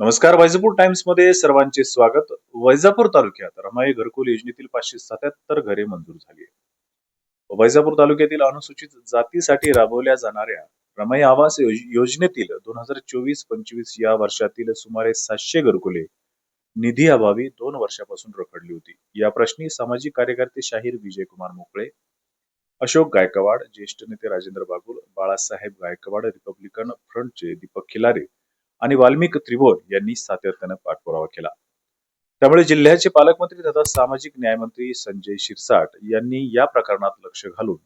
नमस्कार वैजापूर टाइम्समध्ये सर्वांचे स्वागत. वैजापूर तालुक्यात रमाई घरकुल योजनेतील पाचशे सत्याहत्तर घरे मंजूर झाली वैजापूर तालुक्यातील अनुसूचित जातीसाठी राबवल्या जाणाऱ्या रमाई आवास योजनेतील दोन हजार चोवीस पंचवीस या वर्षातील सुमारे सातशे घरकुले निधी अभावी दोन वर्षापासून रखडली होती. या प्रश्नी सामाजिक कार्यकर्ते शाहीर विजयकुमार मोकळे अशोक गायकवाड ज्येष्ठ नेते राजेंद्र बागुल बाळासाहेब गायकवाड रिपब्लिकन फ्रंटचे दीपक खिलारे आणि वाल्मिक त्रिभोर यांनी सातत्यानं पाठपुरावा केला. त्यामुळे जिल्ह्याचे पालकमंत्री तथा सामाजिक न्यायमंत्री संजय शिरसाट यांनी या प्रकरणात लक्ष घालून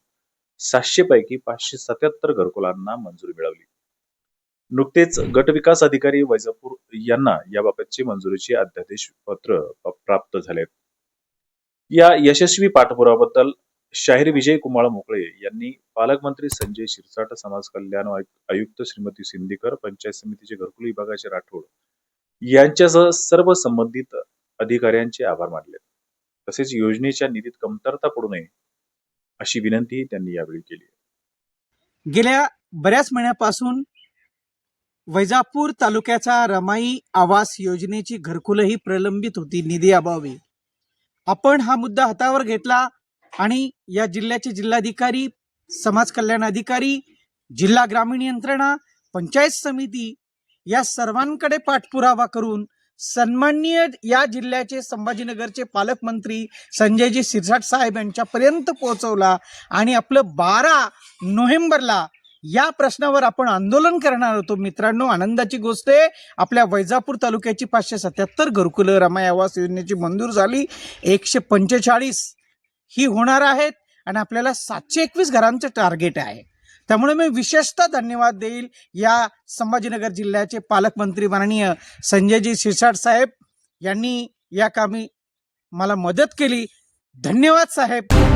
सातशे पैकी पाचशे सत्याहत्तर घरकुलांना मंजुरी मिळवली. नुकतेच गट विकास अधिकारी वैजापूर यांना याबाबतचे मंजुरीचे अध्यादेश पत्र प्राप्त झाले या यशस्वी पाठपुराव्याबद्दल शाहीर विजय कुमाळ मोकळे यांनी पालकमंत्री संजय शिरसाट समाज कल्याण आयुक्त श्रीमती सिंदीकर पंचायत समितीचे घरकुल विभागाचे राठोड यांच्यासह सर्व संबंधित अधिकाऱ्यांचे आभार मानले. तसेच योजनेच्या निधीत कमतरता पडू नये अशी विनंतीही त्यांनी यावेळी केली. गेल्या बऱ्याच महिन्यापासून वैजापूर तालुक्याचा रमाई आवास योजनेची घरकुलही प्रलंबित होती निधी अभावी. आपण हा मुद्दा हातावर घेतला आणि या जिल्ह्याचे जिल्हाधिकारी समाज कल्याण अधिकारी जिल्हा ग्रामीण यंत्रणा पंचायत समिती या सर्वांकडे पाठपुरावा करून सन्माननीय या जिल्ह्याचे संभाजीनगरचे पालकमंत्री संजयजी सिरसाट साहेब यांच्यापर्यंत पोहोचवला आणि आपलं बारा नोव्हेंबरला या प्रश्नावर आपण आंदोलन करणार होतो. मित्रांनो आनंदाची गोष्ट आहे आपल्या वैजापूर तालुक्याची पाचशे सत्याहत्तर घरकुलं रमाय आवास योजनेची मंजूर झाली. एकशे पंचेचाळीस ही होणार आहेत आणि आपल्याला सातशे एकवीस घरांचं टार्गेट आहे. त्यामुळे मी विशेषतः धन्यवाद देईल या संभाजीनगर जिल्ह्याचे पालकमंत्री माननीय संजयजी शिरसाट साहेब यांनी या कामी मला मदत केली. धन्यवाद साहेब.